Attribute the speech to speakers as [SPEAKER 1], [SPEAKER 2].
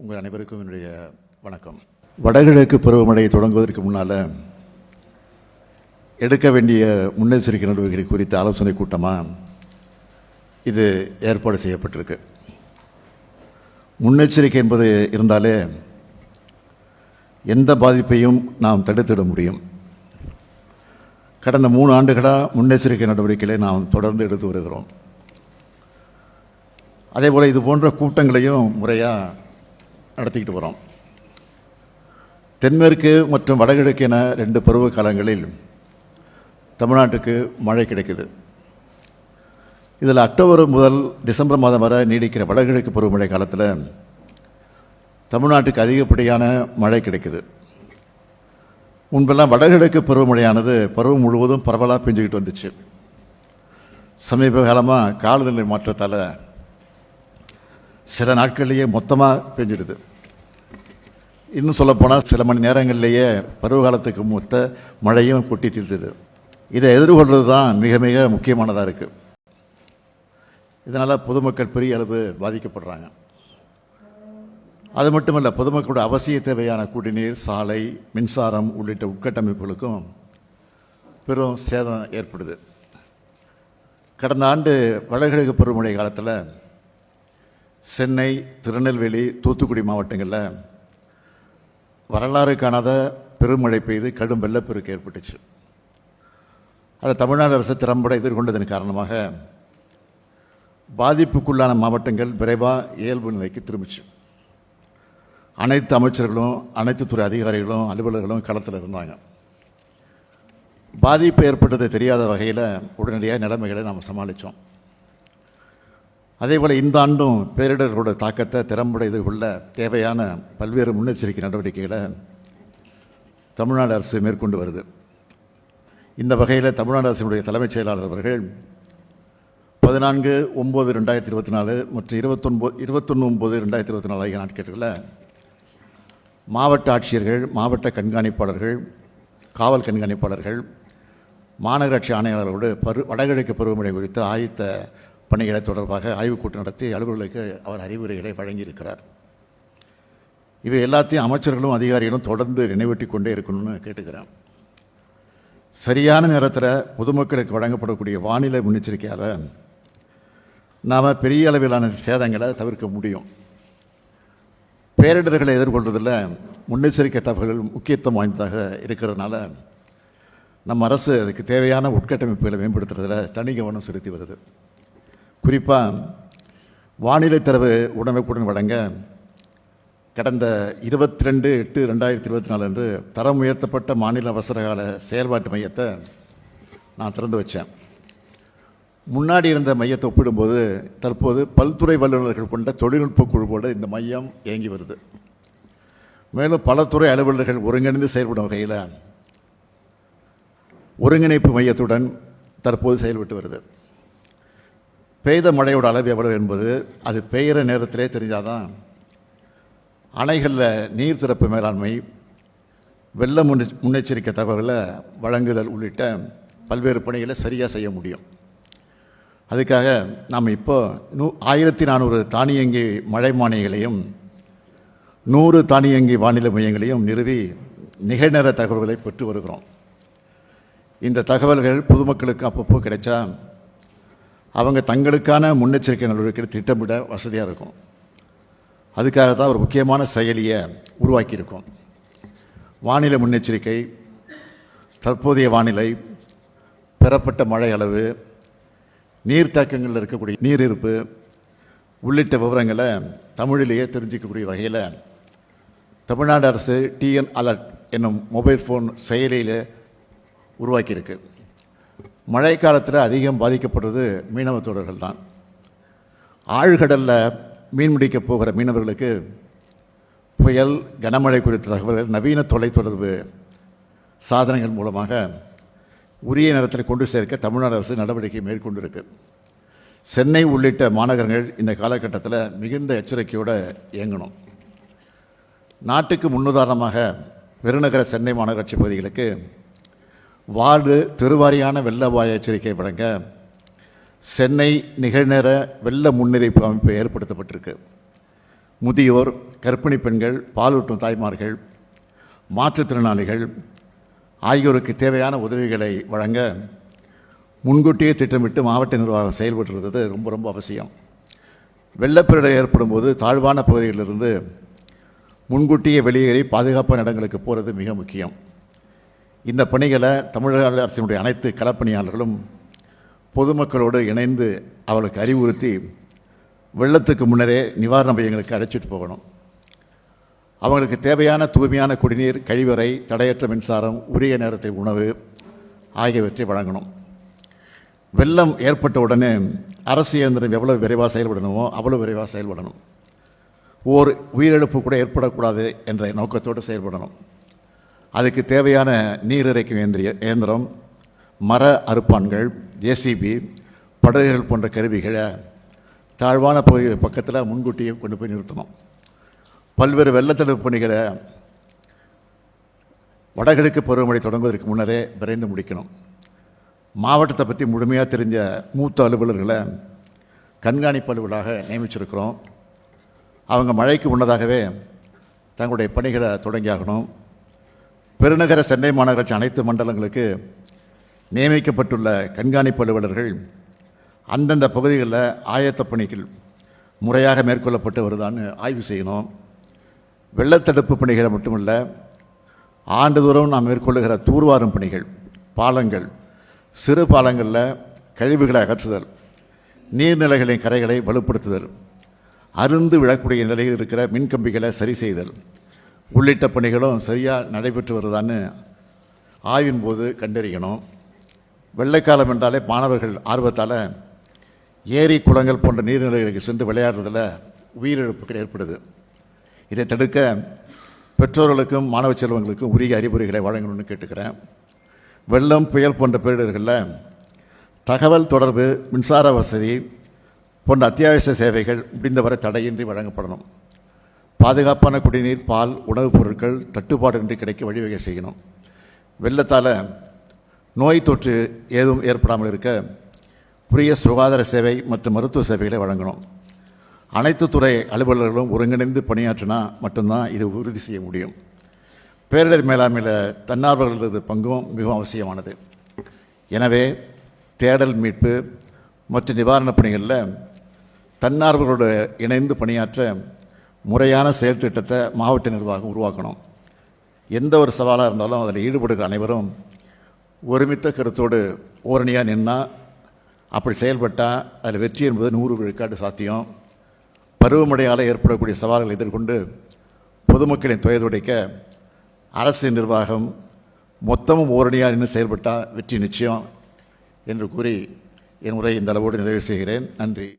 [SPEAKER 1] உங்கள் அனைவருக்கும் என்னுடைய வணக்கம். வடகிழக்கு பருவமழை தொடங்குவதற்கு முன்னால் எடுக்க வேண்டிய முன்னெச்சரிக்கை நடவடிக்கைகள் குறித்த ஆலோசனை கூட்டமாக இது ஏற்பாடு செய்யப்பட்டிருக்கு. முன்னெச்சரிக்கை என்பது இருந்தாலே எந்த பாதிப்பையும் நாம் தடுத்திட முடியும். கடந்த மூணு ஆண்டுகளாக முன்னெச்சரிக்கை நடவடிக்கைகளை நாம் தொடர்ந்து எடுத்து வருகிறோம். அதே போல் இது போன்ற கூட்டங்களையும் முறையாக நடத்திக்கிட்டு வரோம். தென்மேற்கு மற்றும் வடகிழக்கு என ரெண்டு பருவ காலங்களில் தமிழ்நாட்டுக்கு மழை கிடைக்குது. இதில் அக்டோபர் முதல் டிசம்பர் மாதம் வரை நீடிக்கிற வடகிழக்கு பருவமழை காலத்தில் தமிழ்நாட்டுக்கு அதிகப்படியான மழை கிடைக்குது. முன்பெல்லாம் வடகிழக்கு பருவமழையானது பருவம் முழுவதும் பரவலாக பெஞ்சுக்கிட்டு வந்துச்சு. சமீப காலமாக காலநிலை மாற்றத்தால் சில நாட்கள்லேயே மொத்தமாக பெஞ்சிடுது. இன்னும் சொல்லப்போனால் சில மணி நேரங்கள்லேயே பருவகாலத்துக்கு மொத்த மழையும் கொட்டி தீர்த்துது. இதை எதிர்கொள்வது தான் மிக மிக முக்கியமானதாக இருக்குது இதனால் பொதுமக்கள் பெரிய அளவு பாதிக்கப்படுறாங்க. அது மட்டுமல்ல பொதுமக்களோட அவசிய தேவையான குடிநீர் சாலை மின்சாரம் உள்ளிட்ட உட்கட்டமைப்புகளுக்கும் பெரும் சேதம் ஏற்படுது. கடந்த ஆண்டு வடகிழக்கு பருவமழை காலத்தில் சென்னை திருநெல்வேலி தூத்துக்குடி மாவட்டங்களில் வரலாறு காணாத பெருமழை பெய்து கடும் வெள்ளப்பெருக்கு ஏற்பட்டுச்சு. அதை தமிழ்நாடு அரசு திறம்பட எதிர்கொண்டதன் காரணமாக பாதிப்புக்குள்ளான மாவட்டங்கள் விரைவாக இயல்பு நிலைக்கு திரும்பிச்சு. அனைத்து அமைச்சர்களும் அனைத்து துறை அதிகாரிகளும் அலுவலர்களும் களத்தில் இருந்தாங்க. பாதிப்பு ஏற்பட்டது தெரியாத வகையில் உடனடியாக நிலைமைகளை நாம் சமாளித்தோம் அதேபோல் இந்த ஆண்டும் பேரிடர்களோட தாக்கத்தை திறம்பட எதிர்கொள்ள தேவையான பல்வேறு முன்னெச்சரிக்கை நடவடிக்கைகளை தமிழ்நாடு அரசு மேற்கொண்டு வருது. இந்த வகையில் தமிழ்நாடு அரசினுடைய தலைமைச் செயலாளர் அவர்கள் பதினான்கு ஒம்பது ரெண்டாயிரத்தி இருபத்தி நாலு மற்றும் இருபத்தொன்பது இருபத்தொன்று ஒம்பது ரெண்டாயிரத்தி இருபத்தி நாலு ஆகிய நாட்களில் மாவட்ட ஆட்சியர்கள் மாவட்ட கண்காணிப்பாளர்கள் காவல் கண்காணிப்பாளர்கள் மாநகராட்சி ஆணையாளர்களோடு பரு வடகிழக்கு பருவமழை குறித்த ஆயத்த பணிகளை தொடர்பாக ஆய்வுக்கூட்டம் நடத்தி அலுவலர்களுக்கு அவர் அறிவுரைகளை வழங்கியிருக்கிறார். இவை எல்லாத்தையும் அமைச்சர்களும் அதிகாரிகளும் தொடர்ந்து நினைவூட்டி கொண்டே இருக்கணும்னு கேட்டுக்கிறேன். சரியான நேரத்தில் பொதுமக்களுக்கு வழங்கப்படக்கூடிய வானிலை முன்னெச்சரிக்கையால் நாம் பெரிய அளவிலான சேதங்களை தவிர்க்க முடியும். பேரிடர்களை எதிர்கொள்வதில் முன்னெச்சரிக்கை தகவல்கள் முக்கியத்துவம் வாய்ந்ததாக இருக்கிறதுனால நம்ம அரசு அதுக்கு தேவையான உட்கட்டமைப்புகளை மேம்படுத்துறதுல தனி கவனம் செலுத்தி வருது. குறிப்பாக வானிலை தரவு உடனுக்குடன் வழங்க கடந்த இருபத்தி ரெண்டு எட்டு ரெண்டாயிரத்தி இருபத்தி நாலு அன்று தரம் உயர்த்தப்பட்ட மாநில அவசரகால செயல்பாட்டு மையத்தை நான் திறந்து வச்சேன். முன்னாடி இருந்த மையத்தை ஒப்பிடும்போது தற்போது பல்துறை வல்லுநர்கள் கொண்ட தொழில்நுட்ப குழுவோடு இந்த மையம் இயங்கி வருது. மேலும் பல துறை அலுவலர்கள் ஒருங்கிணைந்து செயல்படும் வகையில் ஒருங்கிணைப்பு மையத்துடன் தற்போது செயல்பட்டு வருது. பெய்த மழையோட அளவு எவ்வளவு என்பது அது பெய்கிற நேரத்திலே தெரிஞ்சாதான் அணைகளில் நீர் திறப்பு மேலாண்மை வெள்ள முன்னெ முன்னெச்சரிக்கை தகவலை வழங்குதல் உள்ளிட்ட பல்வேறு பணிகளை சரியாக செய்ய முடியும். அதுக்காக நாம் இப்போ நூ ஆயிரத்தி நானூறு தானியங்கி மழை மானியங்களையும் நூறு தானியங்கி வானிலை மையங்களையும் நிறுவி நிகழ்நேர தகவல்களை பெற்று வருகிறோம். இந்த தகவல்கள் பொதுமக்களுக்கு அப்பப்போ கிடைச்சா அவங்க தங்களுக்கான முன்னெச்சரிக்கை நடவடிக்கை திட்டமிட வசதியாக இருக்கும். அதுக்காக தான் ஒரு முக்கியமான செயலியை உருவாக்கியிருக்கோம். வானிலை முன்னெச்சரிக்கை தற்போதைய வானிலை பெறப்பட்ட மழை அளவு நீர்த்தாக்கங்களில் இருக்கக்கூடிய நீர் இருப்பு உள்ளிட்ட விவரங்களை தமிழிலேயே தெரிஞ்சிக்கக்கூடிய வகையில் தமிழ்நாடு அரசு டிஎன் அலர்ட் என்னும் மொபைல் ஃபோன் செயலியில் உருவாக்கியிருக்கு. மழை காலத்தில் அதிகம் பாதிக்கப்படுறது மீனவ தோழர்கள் தான் ஆழ்கடலில் மீன் பிடிக்க போகிற மீனவர்களுக்கு புயல் கனமழை குறித்த தகவல்கள் நவீன தொலைத்தொடர்பு சாதனங்கள் மூலமாக உரிய நேரத்தில் கொண்டு சேர்க்க தமிழ்நாடு அரசு நடவடிக்கை மேற்கொண்டிருக்கு. சென்னை உள்ளிட்ட மாநகரங்கள் இந்த காலகட்டத்தில் மிகுந்த எச்சரிக்கையோடு இயங்கணும். நாட்டுக்கு முன்னுதாரணமாக பெருநகர சென்னை மாநகராட்சி பகுதிகளுக்கு வார்டு தெருவாரியான வெள்ள அபாய எச்சரிக்கை வழங்க சென்னை நிகழ்நேர வெள்ள முன்னறிவிப்பு அமைப்பு ஏற்படுத்தப்பட்டிருக்கு. முதியோர் கர்ப்பிணி பெண்கள் பாலூட்டும் தாய்மார்கள் மாற்றுத்திறனாளிகள் ஆகியோருக்கு தேவையான உதவிகளை வழங்க முன்கூட்டியே திட்டமிட்டு மாவட்ட நிர்வாகம் செயல்பட்டு ரொம்ப ரொம்ப அவசியம். வெள்ளப்பெருடை ஏற்படும் போது தாழ்வான பகுதிகளிலிருந்து முன்கூட்டியே வெளியேறி பாதுகாப்பான இடங்களுக்கு போகிறது மிக முக்கியம். இந்த பணிகளை தமிழக அரசினுடைய அனைத்து களப்பணியாளர்களும் பொதுமக்களோடு இணைந்து அவளுக்கு அறிவுறுத்தி வெள்ளத்துக்கு முன்னரே நிவாரண மையங்களுக்கு அழைச்சிட்டு போகணும். அவங்களுக்கு தேவையான தூய்மையான குடிநீர் கழிவறை தடையற்ற மின்சாரம் உரிய நேரத்தில் உணவு ஆகியவற்றை வழங்கணும். வெள்ளம் ஏற்பட்ட உடனே அரசு இயந்திரம் எவ்வளோ விரைவாக செயல்படணுமோ அவ்வளோ விரைவாக செயல்படணும். ஓர் உயிரிழப்பு கூட ஏற்படக்கூடாது என்ற நோக்கத்தோடு செயல்படணும். அதுக்கு தேவையான நீர் இறைக்கும் இயந்திரிய இயந்திரம் மர அறுப்பான்கள் ஜேசிபி படகுகள் போன்ற கருவிகளை தாழ்வான பகுதி பக்கத்தில் முன்கூட்டியே கொண்டு போய் நிறுத்தணும். பல்வேறு வெள்ளத்தடுப்பு பணிகளை வடகிழக்கு பருவமழை தொடங்குவதற்கு முன்னரே விரைந்து முடிக்கணும். மாவட்டத்தை பற்றி முழுமையாக தெரிஞ்ச மூத்த அலுவலர்களை கண்காணிப்பு அலுவலாக நியமிச்சிருக்கிறோம். அவங்க மழைக்கு முன்னதாகவே தங்களுடைய பணிகளை தொடங்கியாகணும். பெருநகர சென்னை மாநகராட்சி அனைத்து மண்டலங்களுக்கு நியமிக்கப்பட்டுள்ள கண்காணிப்பு அலுவலர்கள் அந்தந்த பகுதிகளில் ஆயத்த பணிகள் முறையாக மேற்கொள்ளப்பட்டு வருதான்னு ஆய்வு செய்யணும். வெள்ளத்தடுப்பு பணிகளை மட்டுமல்ல ஆண்டுதோறும் நாம் மேற்கொள்ளுகிற தூர்வாரும் பணிகள் பாலங்கள் சிறு பாலங்களில் கழிவுகளை அகற்றுதல் நீர்நிலைகளின் கரைகளை வலுப்படுத்துதல் அருந்து விழக்கூடிய நிலையில் இருக்கிற மின்கம்பிகளை சரி செய்தல் உள்ளிட்ட பணிகளும் சரியாக நடைபெற்று வருதான்னு ஆய்வின் போது கண்டறியணும். வெள்ளைக்காலம் என்றாலே மாணவர்கள் ஆர்வத்தால் ஏரி குளங்கள் போன்ற நீர்நிலைகளுக்கு சென்று விளையாடுறதில் உயிரிழப்புகள் ஏற்படுது. இதை தடுக்க பெற்றோர்களுக்கும் மாணவ செல்வங்களுக்கும் உரிய அறிவுரைகளை வழங்கணும்னு கேட்டுக்கிறேன். வெள்ளம் புயல் போன்ற பேரிடர்களில் தகவல் தொடர்பு மின்சார வசதி போன்ற அத்தியாவசிய சேவைகள் முடிந்தவரை தடையின்றி வழங்கப்படணும். பாதுகாப்பான குடிநீர் பால் உணவுப் பொருட்கள் தட்டுப்பாடின்றி கிடைக்க வழிவகை செய்யணும். வெள்ளத்தால் நோய் தொற்று ஏதும் ஏற்படாமல் இருக்க உரிய சுகாதார சேவை மற்றும் மருத்துவ சேவைகளை வழங்கணும். அனைத்து துறை அலுவலர்களும் ஒருங்கிணைந்து பணியாற்றினா மட்டும்தான் இது உறுதி செய்ய முடியும். பேரிடர் மேலாண்மையில் தன்னார்வலர்களது பங்கும் மிகவும் அவசியமானது. எனவே தேடல் மீட்பு மற்றும் நிவாரணப் பணிகளில் தன்னார்வலரோடு இணைந்து பணியாற்ற முறையான செயல் திட்டத்தை மாவட்ட நிர்வாகம் உருவாக்கணும். எந்த ஒரு சவாலாக இருந்தாலும் அதில் ஈடுபடுகிற அனைவரும் ஒருமித்த கருத்தோடு ஓரணியாக நின்னால் அப்படி செயல்பட்டால் அதில் வெற்றி என்பது நூறு விழுக்காடு சாத்தியம். பருவமழையால் ஏற்படக்கூடிய சவால்களை எதிர்கொண்டு பொதுமக்களின் துயதுடைக்க அரசு நிர்வாகம் மொத்தமும் ஓரணியாக நின்று செயல்பட்டால் வெற்றி நிச்சயம் என்று கூறி என் உரை இந்த அளவோடு நிறைவு செய்கிறேன். நன்றி.